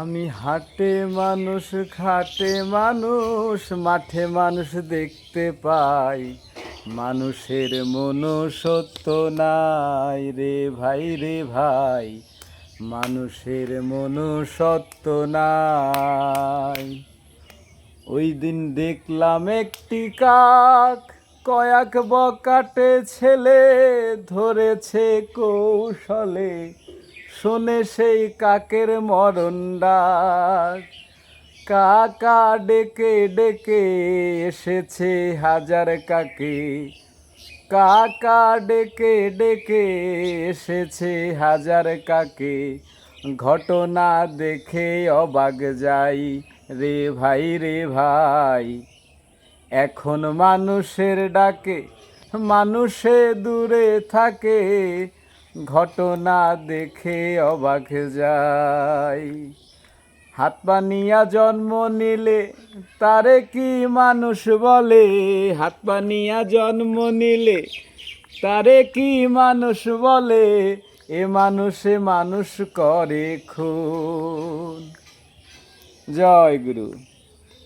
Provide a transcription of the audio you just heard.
আমি হাটে মানুষ, খাটে মানুষ, মাঠে মানুষ দেখতে পাই। মানুষের মন সত্য নাই রে ভাই রে ভাই। মানুষের মন সত্য নাই। ওই দিন দেখলাম একটি কাক, কয়াক বকাটে ছেলে ধরেছে কৌশলে। শোনে সেই কাকের মরণ ডাক। কাকা ডেকে ডেকে এসেছে হাজার কাকে। কাকা ডেকে ডেকে এসেছে হাজার কাকে। ঘটনা দেখে অবাক যাই রে ভাই রে ভাই। এখন মানুষের ডাকে, মানুষে দূরে থাকে। ঘটনা দেখে অবাক যাই। হাত পানিয়া জন্ম নিলে তারে কি মানুষ বলে? হাত পানিয়া জন্ম নিলে তারে কি মানুষ বলে? এ মানুষে মানুষ করে খুন। জয় গুরু।